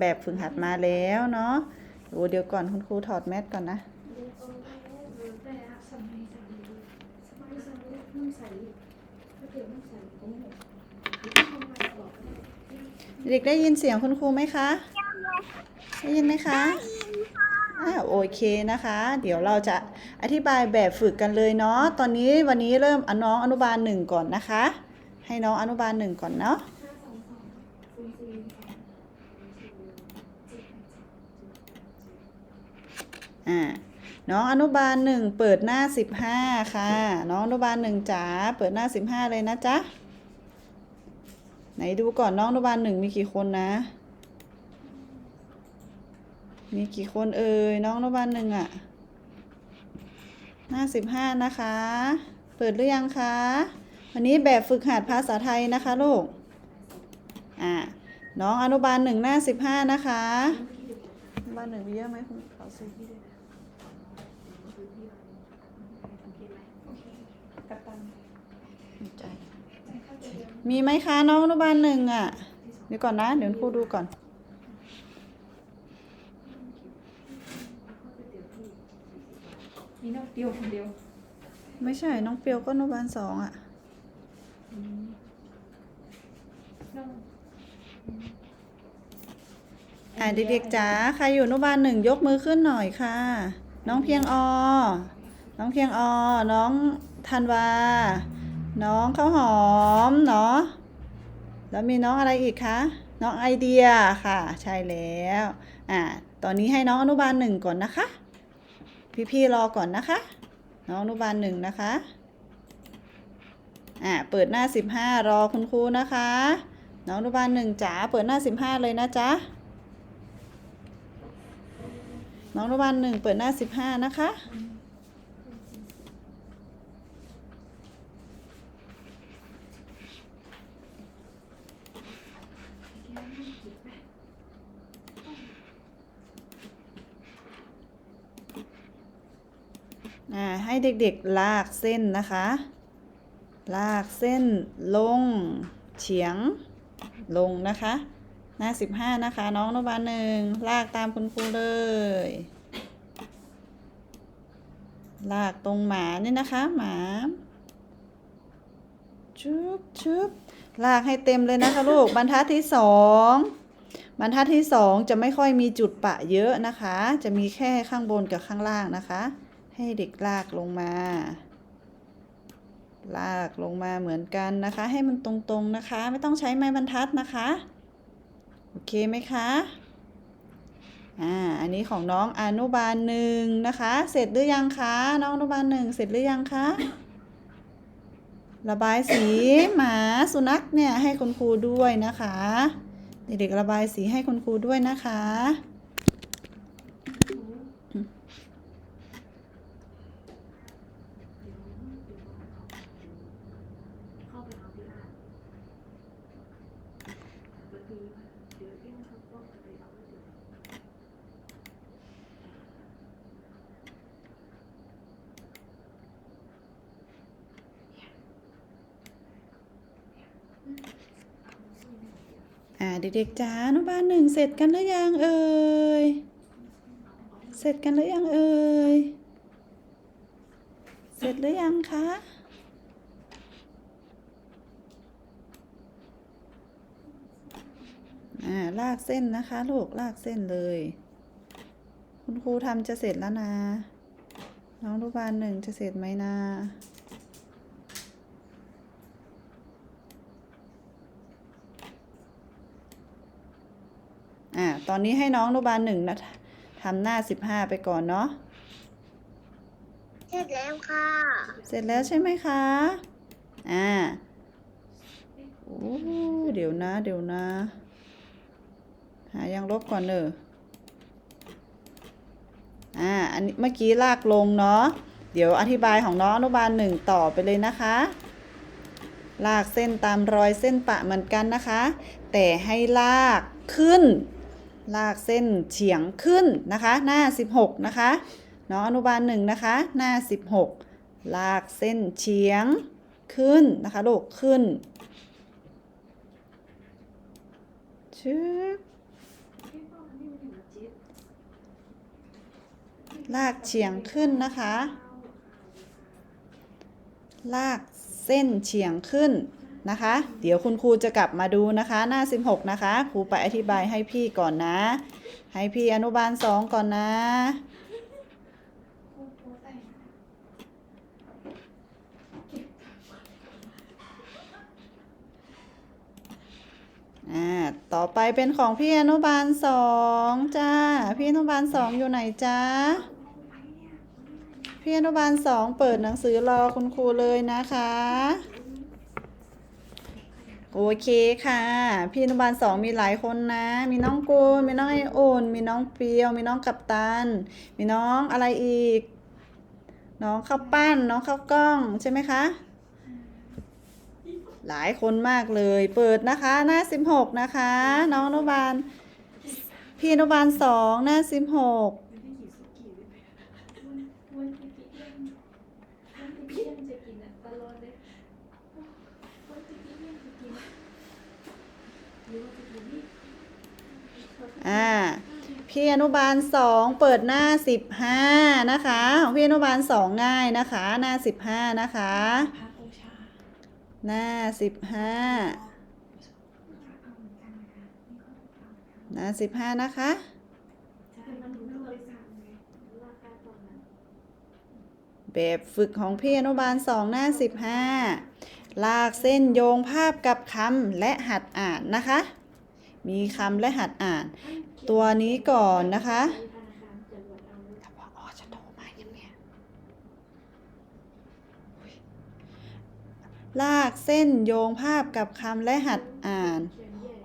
แบบฝึกหัดมาแล้วเนาะโอ้เดี๋ยวก่อนคุณครูถอดแมสก่อนนะ เด็กได้ยินเสียงคุณครูไหมคะ ได้ยินไหมคะอ่าโอเคนะคะ เดี๋ยวเราจะอธิบายแบบฝึกกันเลยเนาะ ตอนนี้วันนี้เริ่มอน้องอนุบาลหนึ่งก่อนนะคะ ให้น้องอนุบาลหนึ่งก่อนเนาะ อ่าน้องอนุบาลหนึ่งเปิดหน้าสิบห้าค่ะ น้องอนุบาลหนึ่งจ๋าเปิดหน้าสิบห้าเลยนะจ๊ะไหนดูก่อนน้องอนุบาลหนึ่งมีกี่คนนะ มีกี่คนเอ่ยน้องอนุบาลหนึ่งอะหน้าสิบห้านะคะ เปิดหรือยังคะวันนี้แบบฝึกหัดภาษาไทยนะคะลูกอ่าน้องอนุบาลหนึ่งหน้าสิบห้านะคะอนุบาลหนึ่งมีเยอะไหมคุณขอซื้อที่ด้วย ใจ มีไหมคะน้องอนุบาลหนึ่งอะ เดี๋ยวก่อนนะ เดี๋ยวครูดูก่อน มีนกเดียวคนเดียว ไม่ใช่ น้องเปียวก็อนุบาลสองอะนกอ่าเด็กๆจ๋าใครอยู่อนุบาลหนึ่งยกมือขึ้นหน่อยค่ะ น้องเพียงอ น้องเพียงอ น้อง ธันวา น้องข้าวหอมเนาะ แล้วมีน้องอะไรอีกคะ น้องไอเดียค่ะ ใช่แล้ว อ่า ตอนนี้ให้น้องอนุบาลหนึ่งก่อนนะคะ พี่ๆรอก่อนนะคะ น้องอนุบาลหนึ่งนะคะ อ่า เปิดหน้าสิบห้ารอคุณครูนะคะ น้องอนุบาลหนึ่งจ๋า เปิดหน้าสิบห้าเลยนะจ๊ะ น้องอนุบาลหนึ่งเปิดหน้าสิบห้านะคะ ให้เด็กๆลากเส้นนะคะ ลากเส้นลงเฉียงลงนะคะหน้าสิบห้านะคะ น้องอนุบาลหนึ่งลากตามคุณครูเลย ลากตรงหมานี่นะคะ หมาชุบชุบลากให้เต็มเลยนะคะลูกบรรทัดที่สองบรรทัดที่สองจะไม่ค่อยมีจุดปะเยอะนะคะ จะมีแค่ข้างบนกับข้างล่างนะคะ ให้เด็กลากลงมา ลากลงมาเหมือนกันนะคะ ให้มันตรงๆนะคะ ไม่ต้องใช้ไม้บรรทัดนะคะ โอเคไหมคะอ่าอันนี้ของน้องอนุบาลหนึ่งนะคะ เสร็จหรือยังคะน้องอนุบาลหนึ่งเสร็จหรือยังคะระบายสีหมาสุนัขเนี่ยให้คุณครูด้วยนะคะ เด็กๆระบายสีให้คุณครูด้วยนะคะ เข้าไปเอาที่อ่านบางทีเดี๋ยวที่เขาก็ไปเอาไม่เจอ อ่า เด็กๆจ้าอนุบาลหนึ่งเสร็จกันหรือยังเอ่ย เสร็จกันหรือยังเอ่ย เสร็จหรือยังคะ อ่า ลากเส้นนะคะลูกลากเส้นเลย คุณครูทำจะเสร็จแล้วนะ น้องอนุบาลหนึ่งจะเสร็จไหมนะ ตอนนี้ให้น้องอนุบาลหนึ่งนะทำหน้าสิบห้าไปก่อนเนาะ เสร็จแล้วค่ะ เสร็จแล้วใช่ไหมคะ อ่า โอ้เดี๋ยวนะ เดี๋ยวนะ หายังลบก่อนเนอะอ่า อันนี้เมื่อกี้ลากลงเนาะ เดี๋ยวอธิบายของน้องอนุบาลหนึ่งต่อไปเลยนะคะ ลากเส้นตามรอยเส้นปะเหมือนกันนะคะ แต่ให้ลากขึ้น ลากเส้นเฉียงขึ้นนะคะ หน้า 16 นะคะเนาะอนุบาลหนึ่งนะคะ หน้า 16 ลากเส้นเฉียงขึ้นนะคะลูกขึ้นชึบลากเฉียงขึ้นนะคะ ลากเส้นเฉียงขึ้น นะคะ เดี๋ยวคุณครูจะกลับมาดูนะคะ หน้า 16 นะคะ ครูไปอธิบายให้พี่ก่อนนะ ให้พี่อนุบาลสองก่อนนะ อ่า ต่อไปเป็นของพี่อนุบาลสองจ้า พี่อนุบาลสองอยู่ไหนจ้าพี่อนุบาลสองเปิดหนังสือรอคุณครูเลยนะคะ โอเคค่ะ พี่อนุบาลสองมีหลายคนนะ มีน้องกูมีน้องไออุ่นมีน้องเปียว มีน้องกัปตัน มีน้องอะไรอีก น้องข้าวปั้น น้องข้าวกล้องใช่ไหมคะ หลายคนมากเลย เปิดนะคะ หน้า16นะคะ น้องอนุบาล พี่อนุบาลสองหน้า16ไม่ได้หยิบสุกี้เลยวันวันที่กินเล่นวันที่กินเล่นจะกินอะตลอดเลยวันที่กินเล่นจะกินหรือว่าจะกินนี่ อ่าพี่อนุบาลสองเปิดหน้า15นะคะของพี่อนุบาลสองง่ายนะคะ หน้า15นะคะพระค์ชาหน้า15หน้า15นะคะจะให้มันรู้เลยสั่งไงรานนั้นแบบฝึกของพี่อนุบาลสองหน้า15ลากเส้นโยงภาพกับคำและหัดอ่านนะคะ มีคำและหัดอ่าน ตัวนี้ก่อนนะคะธนาคารจะรวดเอาเลยอ๋อจะโทรมาอย่างเนี้ยลากเส้นโยงภาพกับคำและหัดอ่านเขียนแย่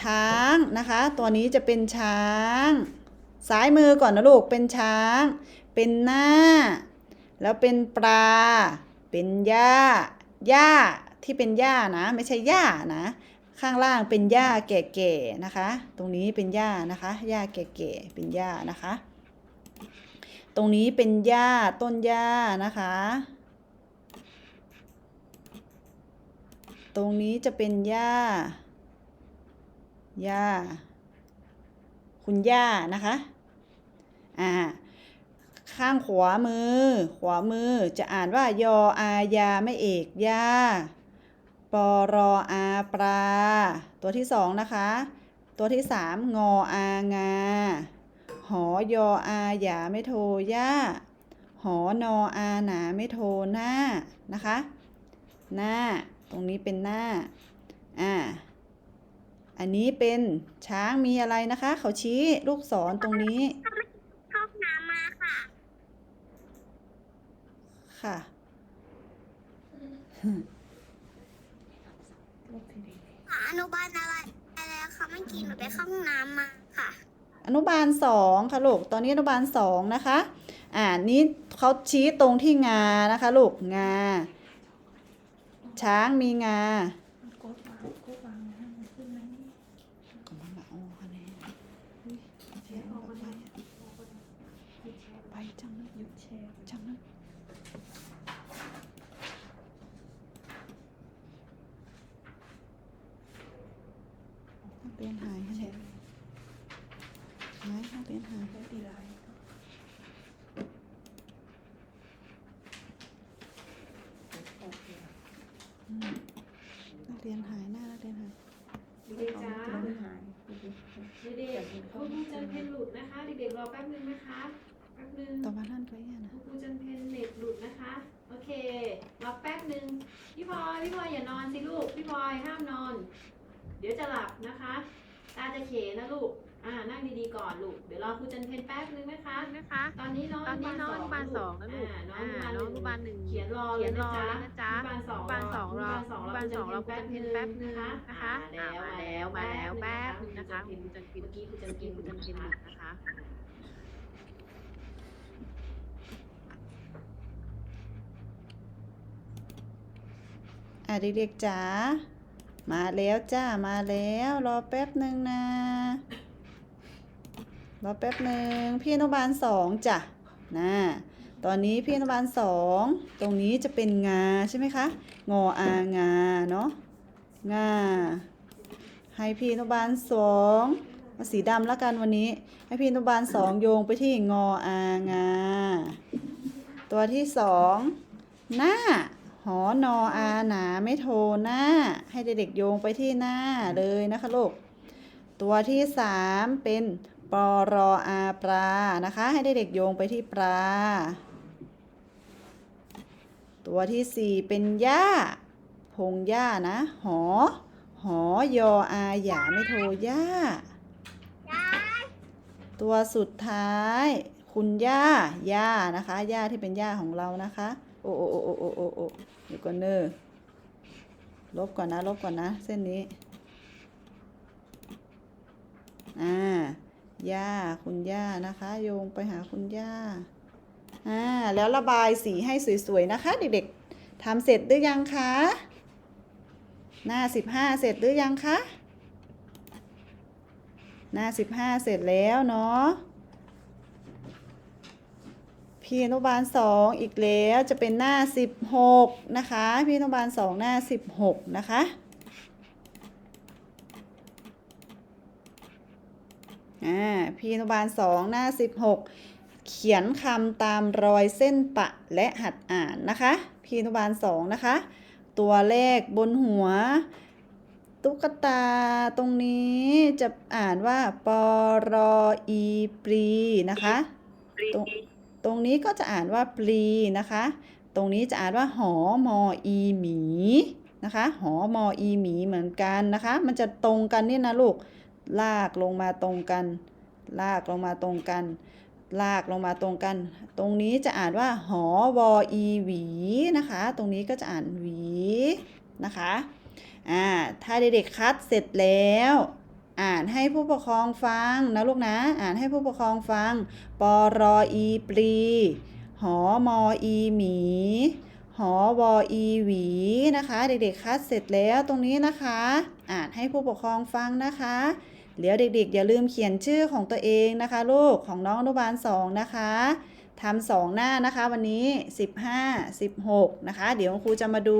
ช้างนะคะ ตัวนี้จะเป็นช้าง ซ้ายมือก่อนนะลูก เป็นช้าง เป็นหน้า แล้วเป็นปลา เป็นหญ้าหญ้าที่เป็นหญ้านะ ไม่ใช่หญ้านะ ข้างล่างเป็นหญ้าแก่ๆนะคะ ตรงนี้เป็นหญ้านะคะหญ้าแก่ๆเป็นหญ้านะคะ ตรงนี้เป็นหญ้าต้นหญ้านะคะ ตรงนี้จะเป็นหญ้าย่าคุณย่านะคะ อ่า ข้างขวามือ ขวามือจะอ่านว่ายออายาไม่เอกยาปอรออาปลาตัวที่สองนะคะ ตัวที่สามงออางา หอยออาหยาไม่โทย่าหอนออาหนาไม่โทหน้านะคะ หน้า ตรงนี้เป็นหน้า อ่า อันนี้เป็นช้างมีอะไรนะคะ เขาชี้ลูกศรตรงนี้ เข้าห้องน้ำมาค่ะ ค่ะ อนุบาลอะไรแล้วค่ะเมื่อกี้หนูไปเข้าห้องน้ำมาค่ะ อนุบาลสองค่ะลูก ตอนนี้อนุบาลสองนะคะ อ่า นี้เขาชี้ตรงที่งานะคะลูก งา ช้างมีงา กดวางกดวางนะมันขึ้นไหมนี่ ก็มันมาเอาคะแนน แชร์ออกมาได้ออกมาได้หยุดแชร์ ไปจังนะ หยุดแชร์ จังนะนักเรียนหายคะ แช แนน ร์ หายนักเรียนหาย ได้ตีลาย นักเรียนหายหน้านักเรียนหาย เด็กๆจ้า ไม่หาย เด็กๆคุณครูจันเพนหลุดนะคะ เด็กๆรอแป๊บนึงนะคะแป๊บนึง ต่อมาท่านก็ยังนะ คุณครูจันเพนเน็ตหลุดนะคะ โอ เครอแป๊บนึงพี่พลอยพี่พลอยอย่านอนสิลูก พี่พลอยห้ามนอน เดี๋ยวจะหลับนะคะ ตาจะเขนะลูก อ่า นั่งดีๆก่อนลูก เดี๋ยวรอครูจันเพนแป๊บนึงนะคะ นะคะ ตอนนี้น้องตอนนี้น้องอนุบาลสองนะลูกอ่าน้องอ่าอนุบาลน้องอนุบาลหนึ่งเขียนรอเขีเลยนรนะอจ๊ะเลยนะจ๊ะอนุบาลสองอนุบาลสองรออนุอนุบาลสองรอครูจันเพนแป๊บนึงนะคะอ่าอ่าแล้ว มาแล้ว มามาแล้แล้ววแป๊แป๊บบนึนึงงนะนะคะคะครูจันเพนเมื่อกี้ครูจันเมื่อกิกี้นครูจันเพนหลุดนะคะ อะเด็กๆจ๋ามาแล้วจ้ามาแล้วรอแป๊บหนึ่งนะรอแป๊บหนึ่งพี่อนุบาลสองจ้ะนะตอนนี้พี่อนุบาลสองตรงนี้จะเป็นงาใช่ไหมคะงออางาเนาะงาให้พี่อนุบาลสองเอาสีดำแล้วกันวันนี้ ให้พี่อนุบาลสองโยงไปที่งออางา ตัวที่สองหน้า หอนออาหนาไม่โทหน้า ให้เด็กๆโยงไปที่หน้าเลยนะคะลูก ตัวที่สามเป็นปอรออาปลานะคะ ให้เด็กๆโยงไปที่ปลา ตัวที่สี่เป็นหญ้าพงหญ้านะ หอ หอยออาหยาไม่โทหญ้า ตัวสุดท้าย คุณย่าย่านะคะย่าที่เป็นย่าของเรานะคะ อ้โอ้โอ้โอ้โอ้โอ้โอ้เดี๋ยวก่อนเนอลบก่อนนะ ลบก่อนนะ เส้นนี้ อ่า ย่า คุณย่านะคะ โยงไปหาคุณย่า อ่า แล้วระบายสีให้สวยๆนะคะ เด็กๆทำเสร็จหรือยังคะ หน้าสิบห้าเสร็จหรือยังคะ หน้าสิบห้าเสร็จแล้วเนาะ พี่อนุบาลสองอีกแล้วจะเป็นหน้าสิบหกนะคะ พี่อนุบาลสองหน้าสิบหกนะคะอ่าพี่อนุบาลสองหน้าสิบหกเขียนคำตามรอยเส้นปะและหัดอ่านนะคะ พี่อนุบาลสองนะคะ ตัวเลขบนหัว ตุ๊กตาตรงนี้จะอ่านว่าปรออีปรีนะคะตรง ตรงนี้ก็จะอ่านว่าปลีนะคะ ตรงนี้จะอ่านว่าหอมออีหมีนะคะ หอมออีหมีเหมือนกันนะคะ มันจะตรงกันนี่นะลูก ลากลงมาตรงกัน ลากลงมาตรงกัน ลากลงมาตรงกัน ตรงนี้จะอ่านว่าหอวออีหวีนะคะ ตรงนี้ก็จะอ่านหวีนะคะ อ่า ถ้าเด็กๆคัดเสร็จแล้ว อ่านให้ผู้ปกครองฟังนะลูกนะ อ่านให้ผู้ปกครองฟัง ปรออีปลี หอมออีหมี หอวออีหวี นะคะ เด็กๆคัดเสร็จแล้วตรงนี้นะคะ อ่านให้ผู้ปกครองฟังนะคะเดี๋ยวเด็กๆ อย่าลืมเขียนชื่อของตัวเองนะคะ ลูกของน้องอนุบาลสองนะคะ ทำสองหน้านะคะวันนี้ 15 16 นะคะ เดี๋ยวครูจะมาดู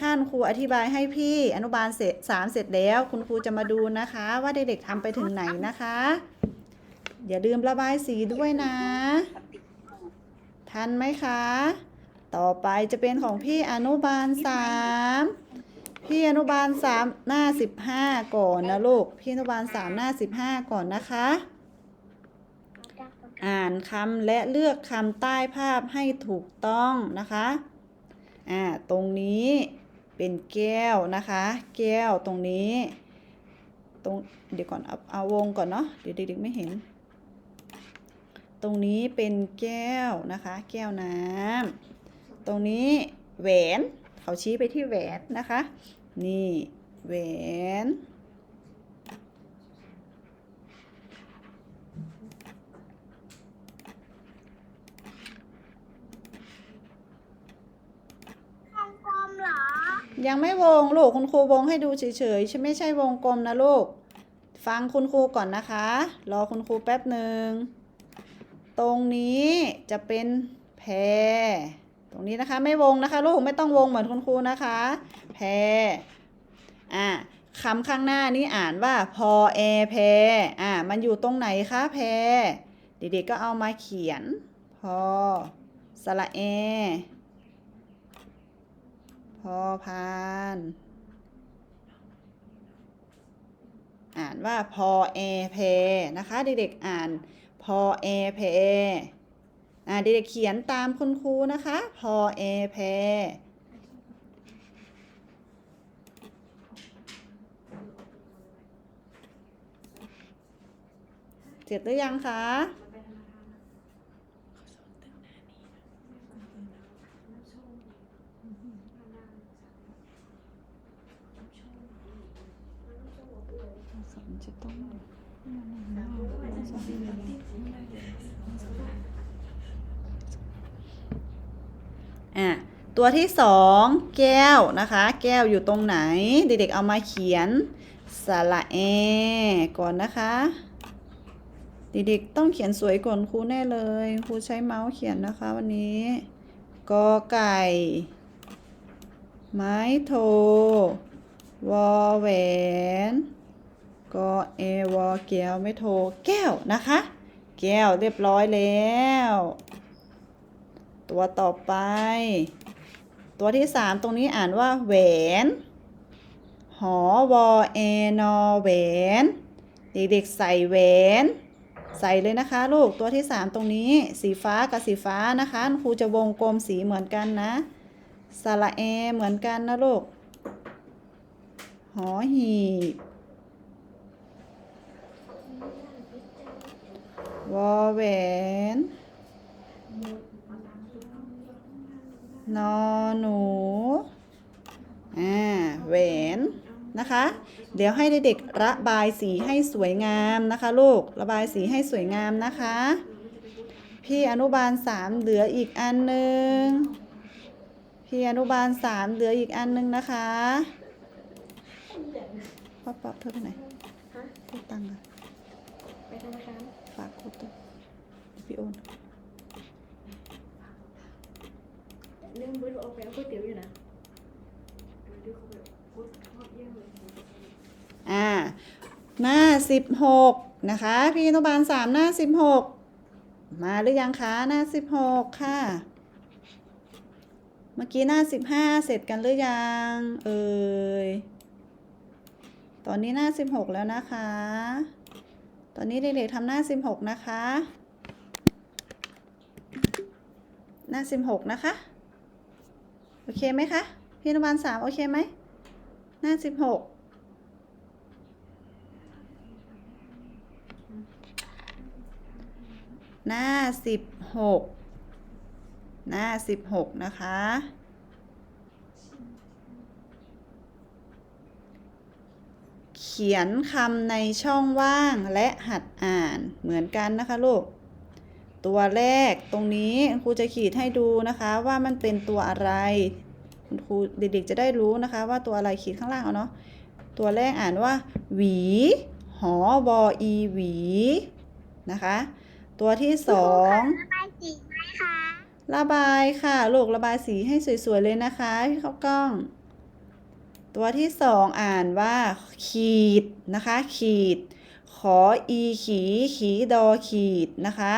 ท่านครูอธิบายให้พี่อนุบาลเสร็จสามเสร็จแล้ว คุณครูจะมาดูนะคะ ว่าเด็กๆทำไปถึงไหนนะคะ อย่าลืมระบายสีด้วยนะ ทันไหมคะ ต่อไปจะเป็นของพี่อนุบาลสามพี่อนุบาลสามหน้าสิบห้าก่อนนะลูก พี่อนุบาลสามหน้าสิบห้าก่อนนะคะ อ่านคำและเลือกคำใต้ภาพให้ถูกต้องนะคะอ่าตรงนี้เป็นแก้วนะคะ แก้วตรงนี้ตรงเดี๋ยวก่อนเอาเอาวงก่อนเนาะเดี๋ยวเด็กๆไม่เห็น ตรงนี้เป็นแก้วนะคะ แก้วน้ำตรงนี้แหวนเขาชี้ไปที่แหวนนะคะ นี่แหวน วงกลมเหรอ ยังไม่วงลูกคุณครูวงให้ดูเฉยๆใช่ไม่ใช่วงกลมนะลูก ฟังคุณครูก่อนนะคะ รอคุณครูแป๊บหนึ่ง ตรงนี้จะเป็นแพรตรงนี้นะคะไม่วงนะคะลูกไม่ต้องวงเหมือนคุณครูนะคะ แพรอะคำข้างหน้านี้อ่านว่าพอแอแพรอะมันอยู่ตรงไหนคะแพรเด็กๆก็เอามาเขียน พอสระแอ พอพาน อ่านว่าพอแอเพนะคะ เด็กๆ อ่านพอแอเพอ่าเด็กๆเขียนตามคุณครูนะคะพอแอเพเสร็จหรือยังคะ จะต้อง อะ ตัวที่สองแก้วนะคะ แก้วอยู่ตรงไหน เด็กๆเอามาเขียนสระเอก่อนนะคะเด็กๆต้องเขียนสวยก่อนครูแน่เลยครูใช้เมาส์เขียนนะคะ วันนี้กอไก่ ไม้โทวอแหวนกอเอวอแก้วไม่โทแก้วนะคะ แก้วเรียบร้อยแล้ว ตัวต่อไป ตัวที่สามตรงนี้อ่านว่าแหวน หอวอเอนอแหวน เด็กๆใส่แหวน ใส่เลยนะคะลูก ตัวที่สามตรงนี้ สีฟ้ากับสีฟ้านะคะครูจะวงกลมสีเหมือนกันนะสระเอเหมือนกันนะลูก หอหีบวอแหวน นอหนูอ่าแหวนนะคะ เดี๋ยวให้เด็กๆระบายสีให้สวยงามนะคะลูกระบายสีให้สวยงามนะคะ พี่อนุบาลสามเหลืออีกอันหนึ่งพี่อนุบาลสามเหลืออีกอันหนึ่งนะคะป๊อปป๊อปเธอไปไหนกดตังค์อะไปธนาคารฝากกดตัวพี่โอน เรื่องบื้อเอาไปเอาก๋วยเตี๋ยวอยู่นะอ่าหน้าสิบหกนะคะ พี่อนุบาลสามหน้าสิบหกมาหรือยังคะหน้าสิบหกค่ะ เมื่อกี้หน้าสิบห้าเสร็จกันหรือยัง เอ่ยตอนนี้หน้าสิบหกแล้วนะคะ ตอนนี้เด็กๆทำหน้าสิบหกนะคะ หน้าสิบหกนะคะ โอเคไหมคะพี่นุบาลสามโอเคไหมหน้าสิบหกหน้าสิบหกหน้าสิบหกนะคะ เขียนคำในช่องว่างและหัดอ่านเหมือนกันนะคะลูก ตัวแรกตรงนี้ครูจะขีดให้ดูนะคะว่ามันเป็นตัวอะไรคุณครูเด็กๆจะได้รู้นะคะว่าตัวอะไรขีดข้างล่างเอาเนาะตัวแรกอ่านว่า หวี หอบออีหวีนะคะ ตัวที่สองระบายสีไหมคะระบายค่ะลูกระบายสีให้สวยๆเลยนะคะพี่ข้าวกล้อง ตัวที่สองอ่านว่า ขีดนะคะ ขีด ขออีขีขีดอขีดนะคะ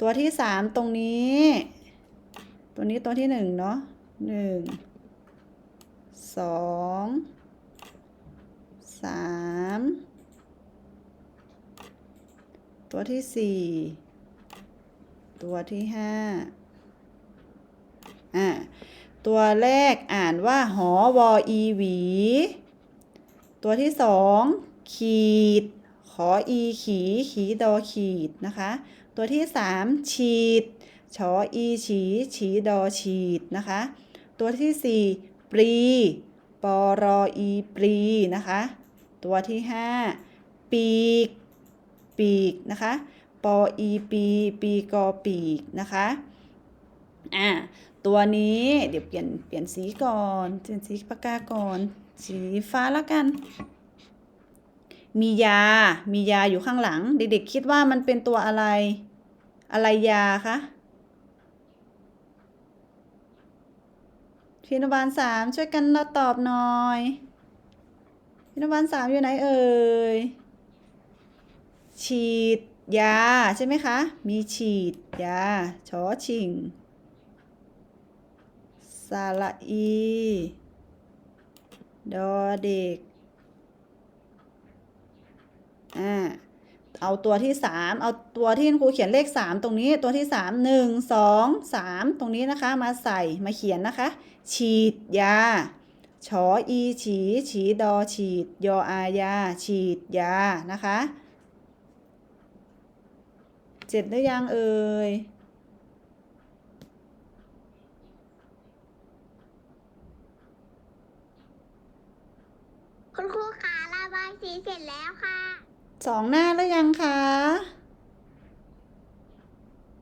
ตัวที่สามตรงนี้ ตัวนี้ตัวที่หนึ่งเนาะหนึ่งสองสามตัวที่สี่ตัวที่ห้าอ่าตัวแรกอ่านว่าหอวอีหวี ตัวที่สองขีด ขออีขีขีดอขีดนะคะ ตัวที่สามฉีดชออีฉีฉีดอฉีดนะคะ ตัวที่สี่ปรี ปอรออีปรีนะคะ ตัวที่ห้าปีก ปีกนะคะ ปออีปีปีกอปีกนะคะอ่าตัวนี้เดี๋ยวเปลี่ยนเปลี่ยนสีก่อนเปลี่ยนสีปากกาก่อน สีฟ้าแล้วกัน มียา มียาอยู่ข้างหลัง เด็กๆคิดว่ามันเป็นตัวอะไร อะไรยาคะพินบาลสามช่วยกันตอบหน่อยพินบาลสามอยู่ไหนเอ่ย ฉีดยาใช่ไหมคะ มีฉีดยาชอชิงสระอี ดอเด็ก อ่าเอาตัวที่สามเอาตัวที่ครูเขียนเลขสามตรงนี้ตัวที่สามหนึ่งสองสามตรงนี้นะคะมาใส่มาเขียนนะคะ ฉีดยาชออีฉีฉีดอฉีดยออายา ฉีดยานะคะเจ็ดหรือยังเอ่ยคุณครูขาระบายสีเสร็จแล้วค่ะ สองหน้าแล้วยังคะ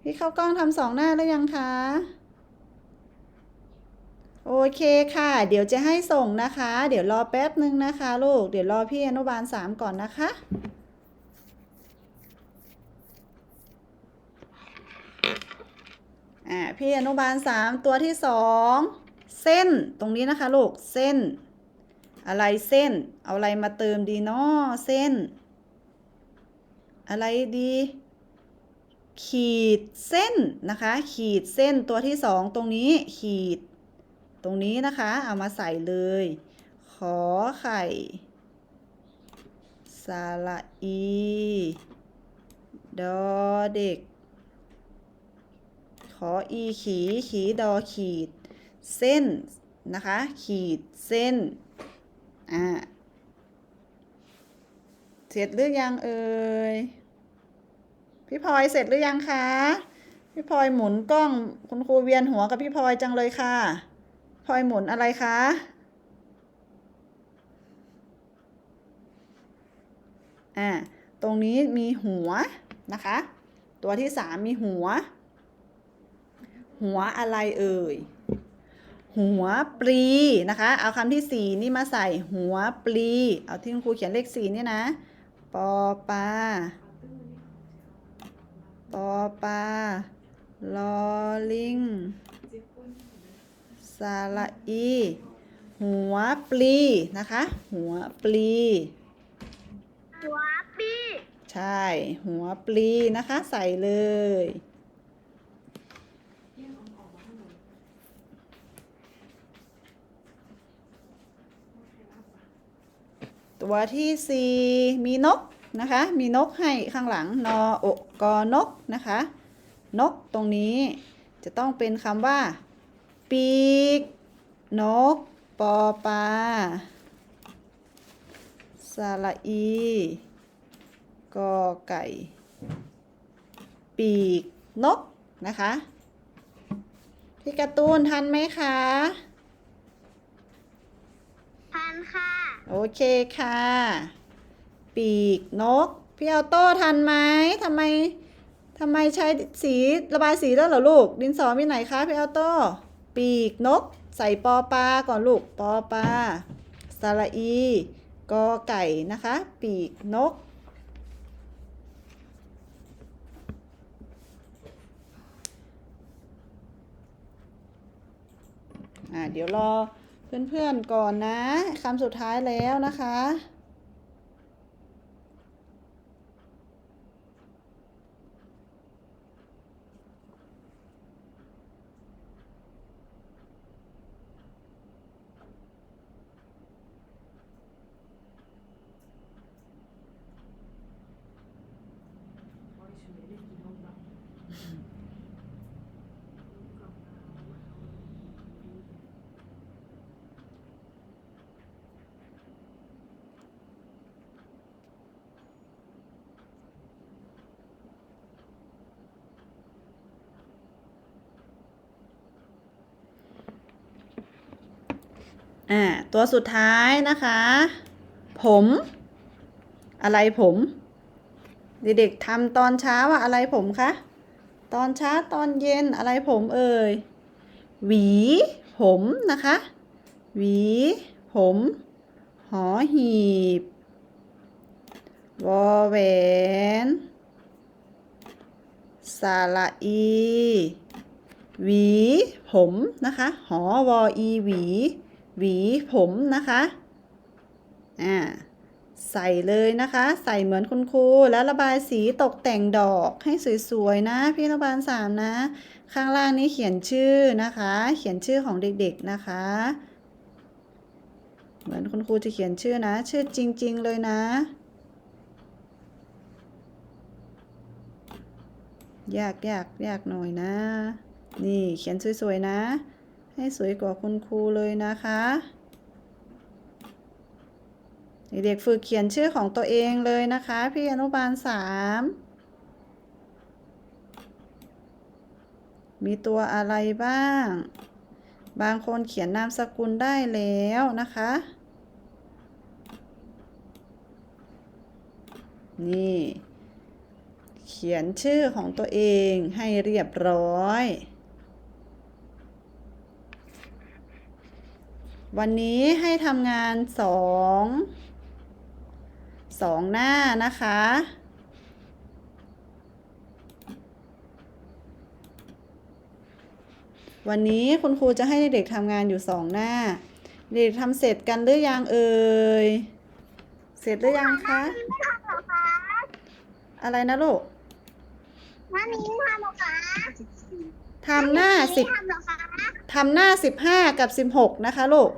พี่เข้ากล้องทำสองหน้าแล้วยังคะโอเคค่ะ เดี๋ยวจะให้ส่งนะคะ เดี๋ยวรอแป๊บนึงนะคะลูก เดี๋ยวรอพี่อนุบาลสามก่อนนะคะ อ่า พี่อนุบาลสามตัวที่สองเส้นตรงนี้นะคะลูก เส้น อะไรเส้น เอาอะไรมาเติมดีเนาะเส้น อะไรดี ขีดเส้นนะคะ ขีดเส้นตัวที่สองตรงนี้ขีด ตรงนี้นะคะ เอามาใส่เลย ขอไข่สระอีดอเด็ก ขออีขี ขีดอขีด เส้นนะคะ ขีดเส้น อ่า เสร็จหรือยังเอ่ย พี่พลอยเสร็จหรือยังคะ พี่พลอยหมุนกล้อง คุณครูเวียนหัวกับพี่พลอยจังเลยค่ะ พลอยหมุนอะไรคะ อ่า ตรงนี้มีหัวนะคะ ตัวที่สามมีหัว หัวอะไรเอ่ย หัวปลีนะคะ เอาคำที่สี่นี่มาใส่หัวปลี เอาที่คุณครูเขียนเลขสี่นี่นะ ปอปลาปอปลาลอลิงสระอีหัวปลีนะคะ หัวปลี หัวปีใช่ หัวปลีนะคะ ใส่เลย ตัวที่สี่มีนกนะคะ มีนกให้ข้างหลังนออกกอนกนะคะ นกตรงนี้จะต้องเป็นคำว่า ปีก นก ปอปลาสระอีกอไก่ ปีก นกนะคะ พี่การ์ตูนทันไหมคะ พันค่ะ โอเคค่ะ ปีกนก พี่เออโต้ทันไหมทำไมทำไมใช้สีระบายสีแล้วเหรอลูก ดินสอมีไหนคะพี่เออโต้ปีกนก ใส่ปอปลาก่อนลูกปอปลาสระอีกอไก่นะคะ ปีกนกอ่าเดี๋ยวรอ เพื่อนๆก่อนนะคำสุดท้ายแล้วนะคะ อ่าตัวสุดท้ายนะคะ ผม อะไรผม เด็กๆทำตอนเช้าอะอะไรผมคะตอนเช้าตอนเย็นอะไรผมเอ่ยหวี ผมนะคะ หวี ผม หอหีบวอแหวนสระอีหวี ผมนะคะ หอวออีหวี หวีผมนะคะอ่าใส่เลยนะคะ ใส่เหมือนคุณครูแล้วระบายสีตกแต่งดอกให้สวยๆนะ พี่ระบาลสามนะ ข้างล่างนี้เขียนชื่อนะคะ เขียนชื่อของเด็กๆนะคะ เหมือนคุณครูจะเขียนชื่อนะ ชื่อจริง ๆ เลยนะยากยากยากหน่อยนะ นี่เขียนสวยๆนะ ให้สวยกว่าคุณครูเลยนะคะเด็กๆฝึกเขียนชื่อของตัวเองเลยนะคะ พี่อนุบาลสามมีตัวอะไรบ้าง บางคนเขียนนามสกุลได้แล้วนะคะ นี่ เขียนชื่อของตัวเองให้เรียบร้อย วันนี้ให้ทำงานสองสองหน้านะคะ วันนี้คุณครูจะให้เด็กๆทำงานอยู่สองหน้า เด็กทำเสร็จกันหรือยังเอ่ย เสร็จหรือยังคะไม่ทำหรอคะอะไรนะลูกน้านิ้งทำหรอคะทำหน้าสิบทำหรอคะ ทำหน้าสิบห้ากับสิบหกนะคะลูก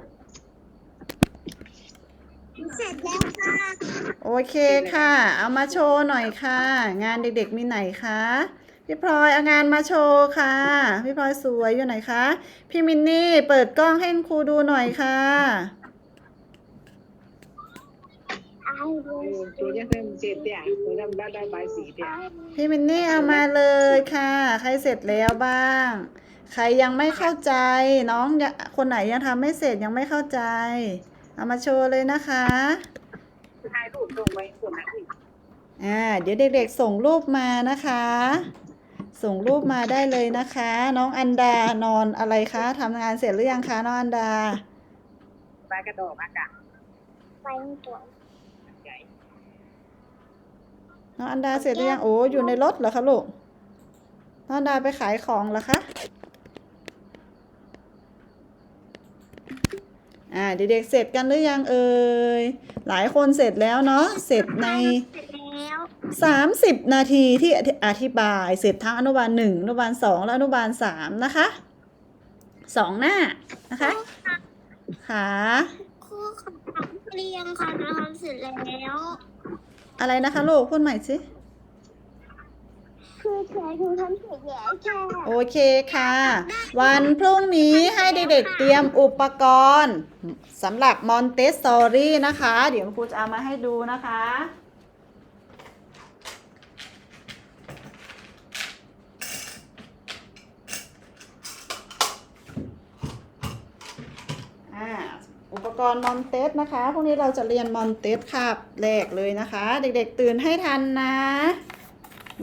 เสร็จแล้วค่ะโอเคค่ะ เอามาโชว์หน่อยค่ะ งานเด็กๆมีไหนคะ พี่พลอยเอางานมาโชว์ค่ะ พี่พลอยสวยอยู่ไหนคะ พี่มินนี่เปิดกล้องให้ครูดูหน่อยค่ะไอ้ดูตัวจะเริ่มเจ็ดเนี่ยตัวทำได้ได้ใบสีเนี่ยพี่มินนี่เอามาเลยค่ะ ใครเสร็จแล้วบ้าง ใครยังไม่เข้าใจ น้องยังคนไหนยังทำไม่เสร็จยังไม่เข้าใจ เอามาโชว์เลยนะคะถ่ายรูปตรงไว้คนนั้นอีกอ่าเดี๋ยวเด็กๆส่งรูปมานะคะ ส่งรูปมาได้เลยนะคะ น้องอันดานอนอะไรคะทำงานเสร็จหรือยังคะน้องอันดาใบกระดอกอากาศไปตัวใหญ่น้องอันดาเสร็จหรือยังโอ้อยู่ในรถเหรอคะลูกน้องอันดาไปขายของเหรอคะ อ่าเด็กๆเสร็จกันหรือยังเอ่ยหลายคนเสร็จแล้วเนาะเสร็จใน เสร็จแล้ว30 นาทีที่อธิบายเสร็จทั้งอนุบาลหนึ่งอนุบาลสองและอนุบาลสามนะคะสองหน้านะคะค่ะครูขอเรียงค่ะทำเสร็จแล้ว อะไรนะคะลูกพูดใหม่สิ คือเธอดูทำเสร็จแล้วค่ะโอเคค่ะ วันพรุ่งนี้ให้เด็กๆเตรียมอุปกรณ์สำหรับมอนเตสซอรี่นะคะ เดี๋ยวครูจะเอามาให้ดูนะคะ อ่า อุปกรณ์มอนเตสนะคะ พรุ่งนี้เราจะเรียนมอนเตสคาบแรกเลยนะคะ เด็กๆตื่นให้ทันนะ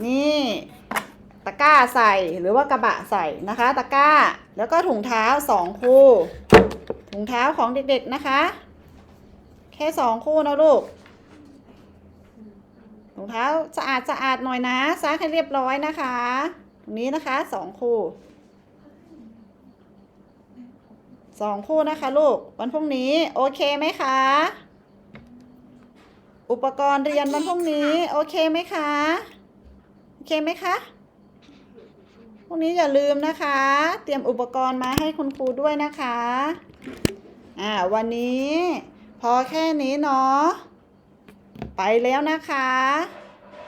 นี่ตะกร้าใส่หรือว่ากระบะใส่นะคะ ตะกร้าแล้วก็ถุงเท้าสองคู่ ถุงเท้าของเด็กๆนะคะ แค่สองคู่นะลูกถุงเท้าสะอาดสะอาดหน่อยนะซักให้เรียบร้อยนะคะตรงนี้นะคะสองคู่สองคู่นะคะลูกวันพรุ่งนี้ โอเคไหมคะ อุปกรณ์เรียนวันพรุ่งนี้ โอเคไหมคะ เคไหมคะพรุ่งนี้อย่าลืมนะคะ เตรียมอุปกรณ์มาให้คุณครูด้วยนะคะ อ่า วันนี้ พอแค่นี้เนาะ ไปแล้วนะคะ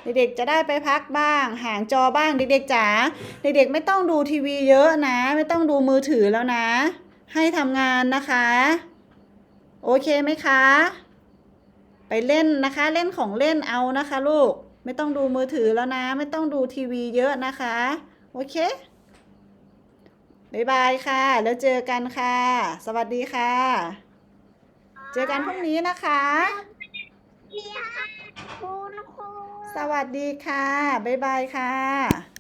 เด็กๆจะได้ไปพักบ้าง ห่างจอบ้างเด็กๆจ๋าเด็กๆไม่ต้องดูทีวีเยอะนะ ไม่ต้องดูมือถือแล้วนะ ให้ทำงานนะคะ โอเคไหมคะ ไปเล่นนะคะ เล่นของเล่นเอานะคะลูก ไม่ต้องดูมือถือแล้วนะ ไม่ต้องดูทีวีเยอะนะคะ โอเคบ๊ายบายค่ะ แล้วเจอกันค่ะ สวัสดีค่ะ เจอกันพรุ่งนี้นะคะเรียนครูนะครู สวัสดีค่ะ บ๊ายบายค่ะ